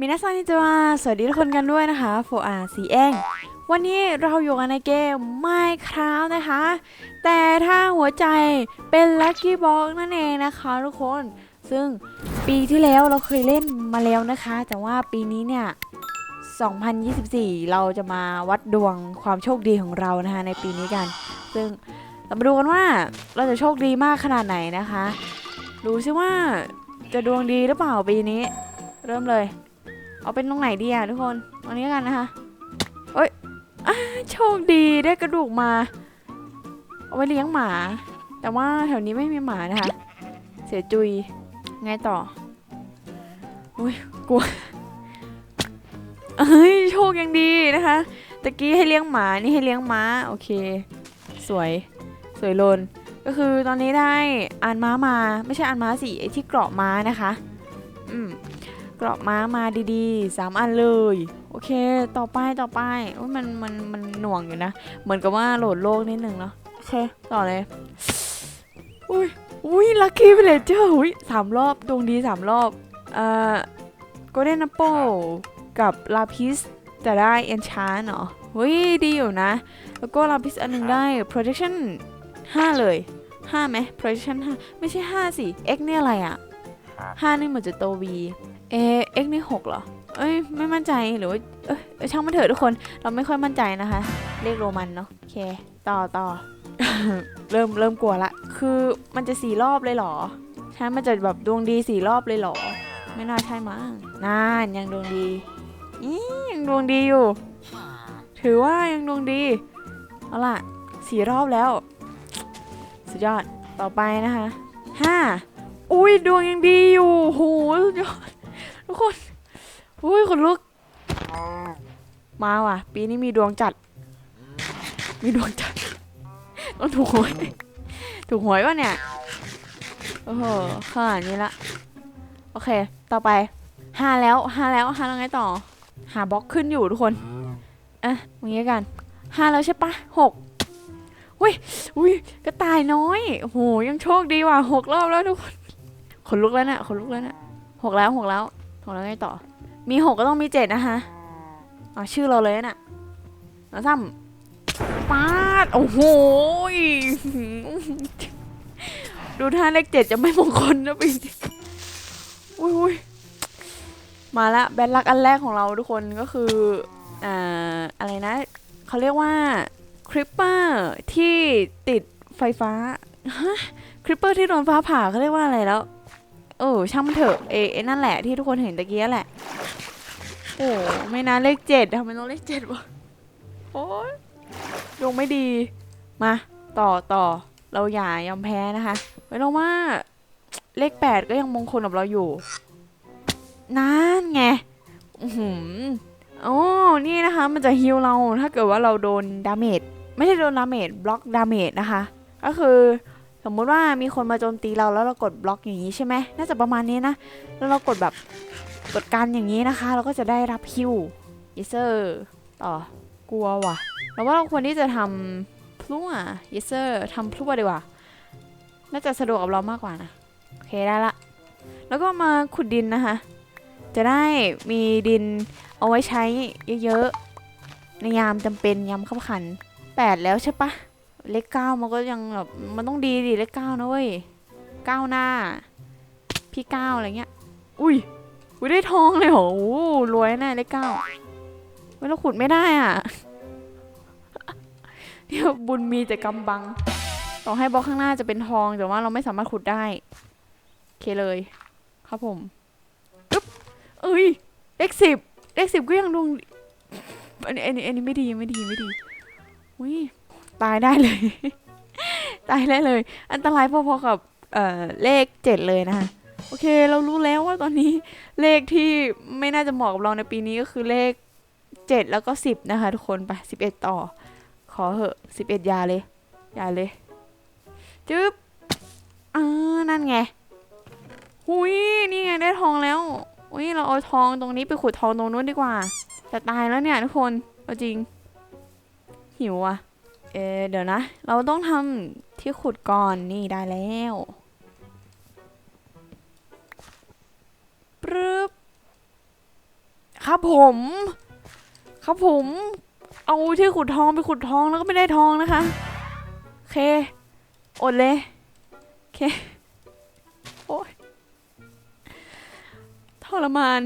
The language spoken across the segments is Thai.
มินาซันนิจวาสวัสดีทุกคนกันด้วยนะคะโฟอาสีเองวันนี้เราอยู่กันในเกม Minecraft นะคะ แต่ถ้าหัวใจเป็น Lucky Box นั่นเองนะคะทุกคน ซึ่งปีที่แล้วเราเคยเล่นมาแล้วนะคะ แต่ว่าปีนี้เนี่ย 2024 เราจะมาวัดดวงความโชคดีของเรานะคะในปีนี้กัน ซึ่งเรามาดูกันว่าเราจะโชคดีมากขนาดไหนนะคะ ดูซิว่าจะดวงดีหรือเปล่าปีนี้ เริ่มเลย เอาเป็นตรงไหนดีอะทุกคนตรงนี้กันนะคะเอ้ยโชคดีได้กระดูกมา เอาไว้เลี้ยงหมา แต่ว่าแถวนี้ไม่มีหมานะคะ เสียจุยไงต่ออุ้ยกลัวเอ้ยโชคยังดีนะคะตะกี้ให้เลี้ยงหมานี่ให้เลี้ยงม้าโอเค สวยสวยโลนก็คือตอนนี้ได้อ่านม้ามา ไม่ใช่อ่านม้าสิไอที่เกราะม้านะคะ อืม เกราะม้ามาดีๆสามอันเลย โอเค ต่อไปต่อไปโอ้ยมันมันมันหน่วงอยู่นะ เหมือนกับว่าโหลดโลกนิดนึงเนาะ โอเค ต่อเลย อุ้ยอุ้ยลัคกี้ v ิเลเจอร์อุ้ยสามรอบ ดวงดีสามรอบ เอ่อโกลเด้น p อ e กับลาพิสแต่ได้เอนชานเหรอเฮ้ย ดีอยู่นะ แล้วก็ลาพิสอันหนึงได้ protection 5 เลย5ไหม protection 5 ไม่ใช่ 5 สิ x เนี่ยอะไรอะ5นี่เหมือนจะโต v เอ x นี่6เหรอ เอ้ยไม่มั่นใจหรือว่าเอ้ยเอ้ยช่างมันเถอะทุกคนเราไม่ค่อยมั่นใจนะคะ เลขโรมันเนาะโอเคต่อต่อเริ่มเริ่มกลัวละ คือมันจะสี่รอบเลยเหรอใช่มันจะแบบดวงดีสี่รอบเลยเหรอ ไม่น่าใช่มั้งนานยังดวงดีอียังดวงดีอยู่ ถือว่ายังดวงดีเอาล่ะสี่รอบแล้ว สุดยอดต่อไปนะคะห้าอุ้ยดวงยังดีอยู่โหสุดยอด ทุกคนอุ้ยขนลุก มาว่ะ ปีนี้มีดวงจัด มีดวงจัดต้องถูกหวยถูกหวยวะเนี่ย โอ้โหขนาดนี้ละ โอเค ต่อไปห้าแล้วห้าแล้วห้าแล้วไงต่อ หาบล็อกขึ้นอยู่ทุกคนอะอย่างงี้กันห้าแล้วใช่ปะหกอุ้ยอุ้ยกระต่ายน้อยโอ้โหยังโชคดีว่ะหกรอบแล้วทุกคนขนลุกแล้วเนี่ยขนลุกแล้วเนี่ยหกแล้วหกแล้ว หกแล้วไงต่อ มีหกก็ต้องมีเจ็ดนะคะอะชื่อเราเลยน่ะแล้วซ้ำปาด โอ้โห ดูท่าเลขเจ็ดจะไม่มงคลนะปีอุ้ยอุ้ยมาละแบนลักอันแรกของเราทุกคนก็คืออ่าอะไรนะ เขาเรียกว่าคริปเปอร์ที่ติดไฟฟ้า ฮะ คริปเปอร์ที่โดนฟ้าผ่าเขาเรียกว่าอะไรแล้ว เออ ช่างมันเถอะเอเอนั่นแหละที่ทุกคนเห็นตะกี้แหละ โอ้ไม่นะเลขเจ็ดทำไมต้องเลขเจ็ดวะโอ้ยดวงไม่ดีมาต่อต่อเราอย่ายอมแพ้นะคะไว้เราว่าเลขแปดก็ยังมงคลกับเราอยู่นั่นไงอือหืโอ้นี่นะคะ มันจะฮิวเราถ้าเกิดว่าเราโดนดาเมจไม่ใช่โดนดาเมจบล็อกดาเมจนะคะ ก็คือ สมมุติว่ามีคนมาโจมตีเราแล้วเรากดบล็อกอย่างนี้ใช่ไหมน่าจะประมาณนี้นะ แล้วเรากดแบบกดกันอย่างนี้นะคะ เราก็จะได้รับฮิวยิเซอร์ต่อกลัวว่ะเราว่าเราควรที่จะทำพลั่วยิเซอร์ทำพลั่วดีกว่า น่าจะสะดวกกับเรามากกว่านะ โอเคได้ละ แล้วก็มาขุดดินนะคะ จะได้มีดินเอาไว้ใช้เยอะๆ ในยามจำเป็นยามขับขันแปดแล้วใช่ปะ เลขเก้ามันก็ยังแบบมันต้องดีดิเลขเก้านะเว้ยเก้าหน้า พี่เก้าอะไรเงี้ย อุ้ยอุ้ยได้ทองเลยเหรอโอ้โหรวยแน่เลขเก้าเว้ยเราขุดไม่ได้อะเดี๋ยวบุญมีแต่กำบัง ต่อให้บล็อกข้างหน้าจะเป็นทองแต่ว่าเราไม่สามารถขุดได้โอเคเลย ครับผมปึ๊บเอ้ยเลขสิบเลขสิบก็ยังดวงอันนี้อันนี้อันนี้ไม่ดีไม่ดีไม่ดีอุ้ย ตายได้เลย ตายได้เลย อันตรายพอๆกับเอ่อเลขเจ็ดเลยนะคะโอเคเรารู้แล้วว่าตอนนี้เลขที่ไม่น่าจะเหมาะกับเราในปีนี้ก็คือเลขเจ็ดแล้วก็สิบนะคะทุกคนไปสิบเอ็ดต่อ ขอเหอะสิบเอ็ดยาเลยยาเลยจึ๊บอ่านั่นไงหุยนี่ไงได้ทองแล้วอุ้ยเราเอาทองตรงนี้ไปขุดทองตรงนู้นดีกว่าจะตายแล้วเนี่ยทุกคนเอาจริงหิวอะ เอเดี๋ยวนะ เราต้องทำที่ขุดก่อนนี่ได้แล้วปึ๊บครับผม ครับผม เอาที่ขุดทองไปขุดทองแล้วก็ไม่ได้ทองนะคะโอเค อดเลยโอเค โอ้ยทรมาน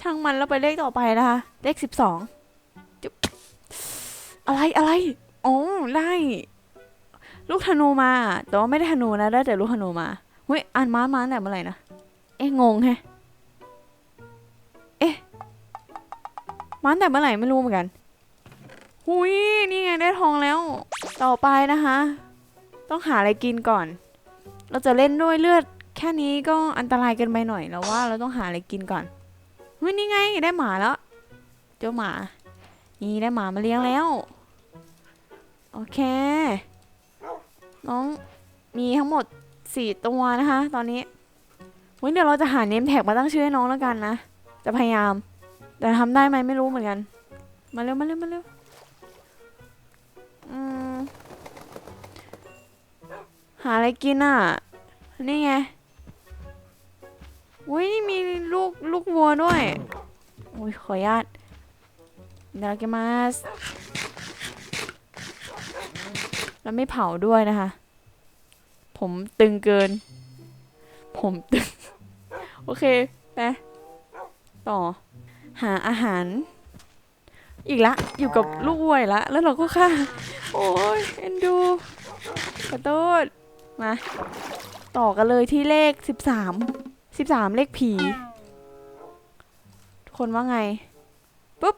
ช่างมันแล้วไปเลขต่อไปนะคะ เลขสิบสอง อะไรอะไรอ๋อได้ลูกธนูมา แต่ว่าไม่ได้ธนูนะ ได้แต่ลูกธนูมา เฮ้ย อ่านม้ามาตั้งแต่เมื่อไหร่นะ เอ๊ะงงแฮะ เอ๊ะมาตั้งแต่เมื่อไหร่ไม่รู้เหมือนกัน หุยนี่ไงได้ทองแล้ว ต่อไปนะคะ ต้องหาอะไรกินก่อน เราจะเล่นด้วยเลือด แค่นี้ก็อันตรายเกันไปหน่อยแล้วว่าเราต้องหาอะไรกินก่อน เฮ้ยนี่ไงได้หมาแล้ว เจ้าหมา นี่ได้หมามาเลี้ยงแล้ว โอเค น้องมีทั้งหมดสี่ตัวนะคะ ตอนนี้วันเดี๋ยวเราจะหาเนมแท็กมาตั้งชื่อให้น้องแล้วกันนะ จะพยายาม แต่ทำได้ไหมไม่รู้เหมือนกัน มาเร็วมาเร็วมาเร็วหาอะไรกินอะ นี่ไงอุ้ยนี่มีลูกลูกวัวด้วย อุ้ยขออนุญาตเดี๋ยวเราจะมา แล้วไม่เผาด้วยนะคะ ผมตึงเกิน ผมตึง โอเคไปต่อ หาอาหาร อีกละ อยู่กับลูกวัวอีกละ แล้วเราก็ฆ่า โอ้ยเอ็นดูขอโทษมา ต่อกันเลยที่เลขสิบสามสิบสามเลขผี ทุกคนว่าไงปุ๊บ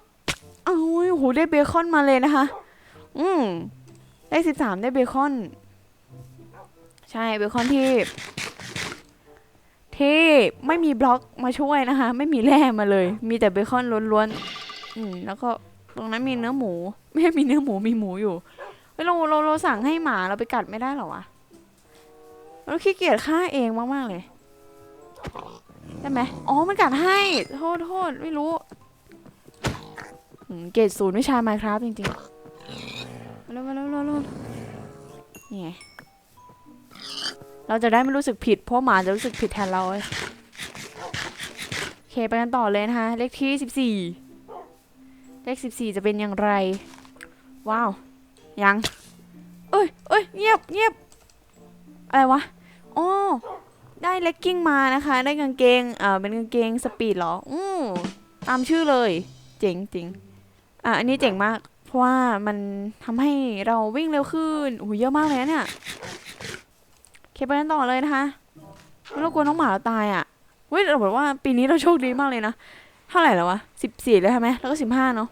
อ้าวโอ้โหได้เบคอนมาเลยนะคะ อืม ได้สิบสามได้เบคอน ใช่เบคอนที่ ที่ไม่มีบล็อกมาช่วยนะคะ ไม่มีแร่มาเลย มีแต่เบคอนล้วนๆอืมแล้วก็ตรงนั้นมีเนื้อหมู ไม่มีเนื้อหมูมีหมูอยู่เฮ้ยเราเราเราสั่งให้หมาเราไปกัดไม่ได้หรอวะเราขี้เกียจฆ่าเองมากๆเลยได้ไหมอ๋อมันกัดให้ โทษโทษไม่รู้เกรดศูนย์วิชาไมครับจริงๆ เร็วมาเร็วเร็วเร็วนี่ไงเราจะได้ไม่รู้สึกผิด เพราะหมาจะรู้สึกผิดแทนเราเว้ยโอเคไปกันต่อเลยนะคะ เลขที่สิบสี่เลขสิบสี่จะเป็นอย่างไร ว้าว ยัง เอ้ยเอ้ยเงียบเงียบอะไรวะอ๋อได้เลกกิ้งมานะคะ ได้กางเกงเอ่อเป็นกางเกงสปีดเหรอ อือตามชื่อเลย เจ๋งจริงอะอันนี้เจ๋งมาก เพราะว่ามันทำให้เราวิ่งเร็วขึ้นโอ้โหเยอะมากเลยนะเนี่ยเคไปกันต่อเลยนะคะไม่ต้องกลัวน้องหมาเราตายอะเว้ยแต่บอกว่าปีนี้เราโชคดีมากเลยนะเท่าไหร่แล้ววะสิบสี่เลยใช่ไหมแล้วก็สิบห้าเนาะ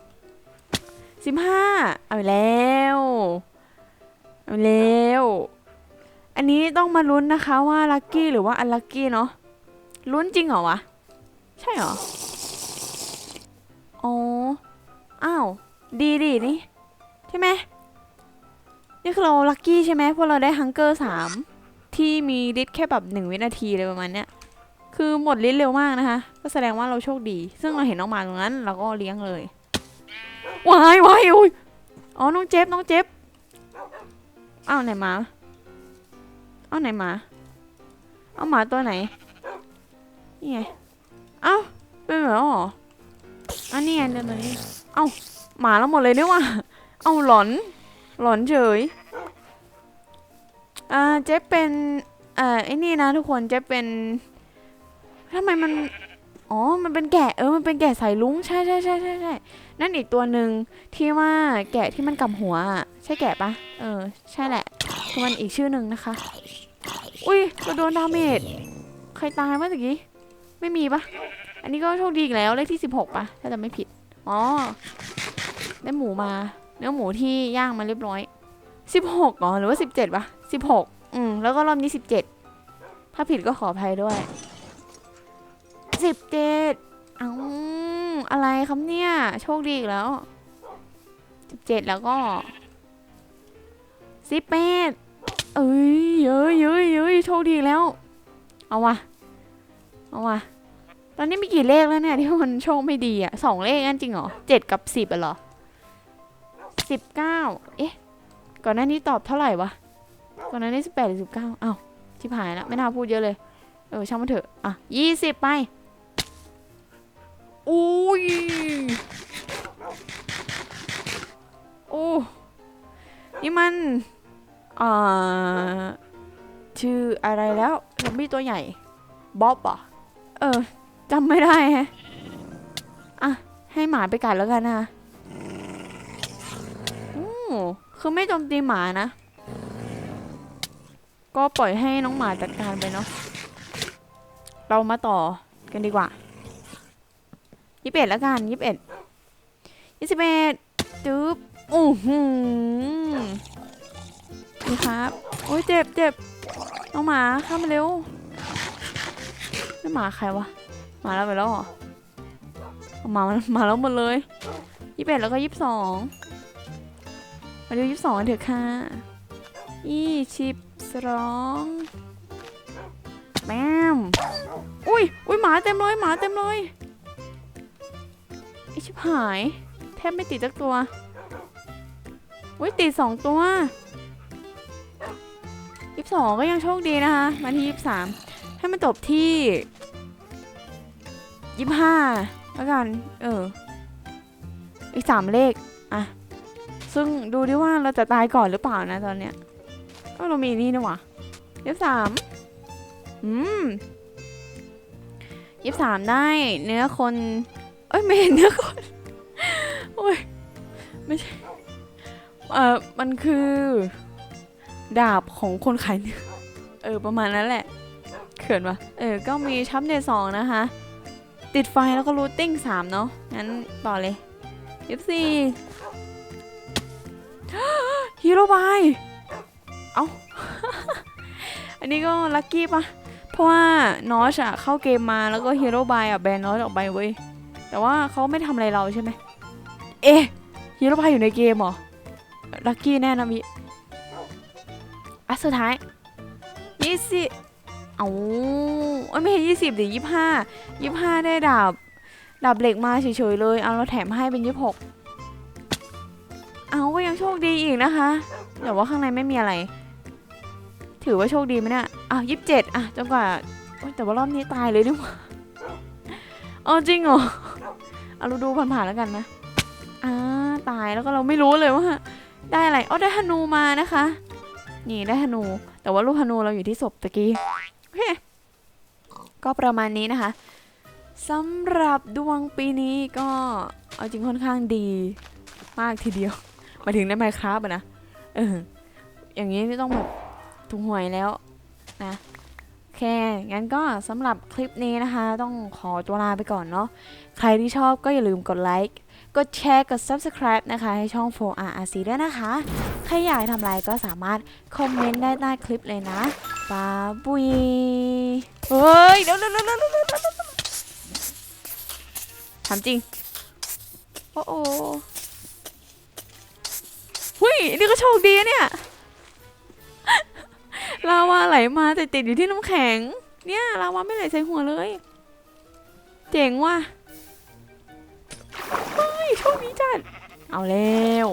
สิบห้าเอาไปแล้วเอาไปแล้วอันนี้ต้องมาลุ้นนะคะว่าลัคกี้หรือว่าอันลัคกี้เนาะลุ้นจริงเหรอวะ ใช่เหรอ อ๋อ อ้าว ดีดีนี่ใช่ไหมนี่คือเราลัคกี้ใช่ไหมเพราะเราได้ฮังเกอร์สามที่มีฤทธิ์แค่แบบหนึ่งวินาทีเลยประมาณเนี้ยคือหมดฤทธิ์เร็วมากนะคะ ก็แสดงว่าเราโชคดี ซึ่งเราเห็นน้องหมาตรงนั้น เราก็เลี้ยงเลยวายวายอุ้ยอ๋อน้องเจ็บน้องเจ็บเอ้าไหนหมาเอ้าไหนหมาเอาหมาตัวไหนนี่ไงเอ้าเป็นแบบนั้นเหรออันนี้ไงเดินตัวนี้เอ้า หมาแล้วหมดเลยด้วยว่ะเอาหลอน หลอนเฉยอ่าเจ๊เป็นอ่อไอ้นี่นะทุกคนเจ๊เป็นทำไมมันอ๋อ มันเป็นแกะ เออ มันเป็นแกะสายลุงใช่ใช่ใช่ใช่ใช่ นั่นอีกตัวหนึ่งที่ว่าแกะที่มันกำหัวอะใช่แกะปะ เออ ใช่แหละ คือมันอีกชื่อหนึ่งนะคะ อุ้ยเราโดนดาเมจ ใครตายเมื่อกี้ ไม่มีปะ อันนี้ก็โชคดีอีกแล้ว เลขที่สิบหกปะ ถ้าจะไม่ผิด อ๋อ ได้หมูมา เนื้อหมูที่ย่างมาเรียบร้อยสิบหกอ๋อหรือว่าสิบเจ็ดปะสิบหกอืม แล้วก็รอบนี้สิบเจ็ดถ้าผิดก็ขออภัยด้วยสิบเจ็ดเอ้าอะไรครับเนี่ย โชคดีอีกแล้วสิบเจ็ดแล้วก็สิบแปดเอ้ยเย้ยเย้ยเย้ยโชคดีอีกแล้ว เอาวะเอาวะตอนนี้มีกี่เลขแล้วเนี่ยที่มันโชคไม่ดีอะสองเลขนั่นจริงเหรอเจ็ดกับสิบอะเหรอ สิบเก้าเอ๊ะ ก่อนหน้านี้ตอบเท่าไหร่วะ ก่อนหน้านี้สิบแปดหรือสิบเก้าอ้าวชิบหายแล้วไม่น่าพูดเยอะเลย เออช่างมันเถอะ อะยี่สิบไปโอ้ นี่มัน อ่อชื่ออะไรแล้วซอมบี้ตัวใหญ่ บ๊อบอะเออจำไม่ได้แฮะ อะ ให้หมาไปกัดแล้วกันนะ คือไม่โจมตีหมานะ ก็ปล่อยให้น้องหมาจัดการไปเนาะ เรามาต่อกันดีกว่ายี่สิบเอ็ดแล้วกันยี่สิบเอ็ดยี่สิบเอ็ดจึ๊บโอ้โหนี่ครับ โอ้ยเจ็บเจ็บน้องหมาเข้ามาเร็วนี่หมาใครวะ หมาแล้วไปแล้วเหรอเอาหมามามาแล้วหมดเลยยี่สิบเอ็ดแล้วก็ยี่สิบสอง มาดูยี่สิบสองเถอะค่ะยี่สิบสองแมมอุ้ยอุ้ยหมาเต็มเลยหมาเต็มเลยไอชิบหาย แทบไม่ติดสักตัวอุ้ยติดสองตัวยี่สิบสองก็ยังโชคดีนะคะ มาที่ยี่สิบสามให้มันจบที่ยี่สิบห้าแล้วกัน เออ อีกสามเลข อะ ซึ่งดูดิว่าเราจะตายก่อนหรือเปล่านะตอนเนี้ยก็เรามีนี่นะวะยี่สิบสามอืมยี่สิบสามได้เนื้อคน เอ้ยไม่เห็นเนื้อคน โอ้ยไม่ใช่ เออมันคือ ดาบของคนขายเนื้อ เออประมาณนั้นแหละ เขินวะเออ ก็มีชับเดสองนะคะ ติดไฟแล้วก็รูทติ้งสามเนาะ งั้นต่อเลยยิบสี่ ฮีโร่บายเอาอันนี้ก็ลัคกี้ปะเพราะว่านอชอะเข้าเกมมาแล้วก็ฮีโร่บายอะแบนนอชออกไปเว้ย แต่ว่าเขาไม่ทำอะไรเราใช่ไหม เอ๊ะฮีโร่บายอยู่ในเกมเหรอ ลัคกี้แน่นะมิอะสุดท้ายยี่สิบเอาเอ้ยไม่ใช่ยี่สิบดิยี่ห้ายี่ห้าได้ดาบดาบเหล็กมาเฉยๆเลย เอาเราแถมให้เป็นยี่หก ดีอีกนะคะแต่ว่าข้างในไม่มีอะไร ถือว่าโชคดีไหมเนี่ยอ้าวยี่สิบเจ็ดอะจนกว่าแต่ว่ารอบนี้ตายเลยดิว่าเอาจริงเหรอเอาเราดูผ่านๆแล้วกันนะอ่าตายแล้วก็เราไม่รู้เลยว่า ได้อะไรอ๋อได้ธนูมานะคะ นี่ได้ธนู แต่ว่าลูกธนูเราอยู่ที่ศพตะกี้ก็ประมาณนี้นะคะสำหรับดวงปีนี้ก็เอาจริงค่อนข้างดีมากทีเดียว มาถึงได้ไมครับอะนะเอออย่างนี้นี่ต้องแบบถูกหวยแล้วนะโอเค งั้นก็สำหรับคลิปนี้นะคะ ต้องขอตัวลาไปก่อนเนาะใครที่ชอบก็อย่าลืมกดไลค์กดแชร์กด subscribe นะคะ ให้ช่อง 4RRC ด้วยนะคะ ใครอยากทำอะไรก็สามารถคอมเมนต์ได้ใต้คลิปเลยนะบาบุยเฮ้ยเดี๋ยวเดี๋ยวเดี๋ยวเดี๋ยวเดี๋ยวเดี๋ยวถามจริง โอ้โห หุยนี่ก็โชคดีเนี่ย ลาวาไหลมาแต่ติดอยู่ที่น้ำแข็ง เนี่ยลาวาไม่ไหลใส่หัวเลย เจ๋งว่ะเฮ้ยโชคดีจัด เอาแล้ว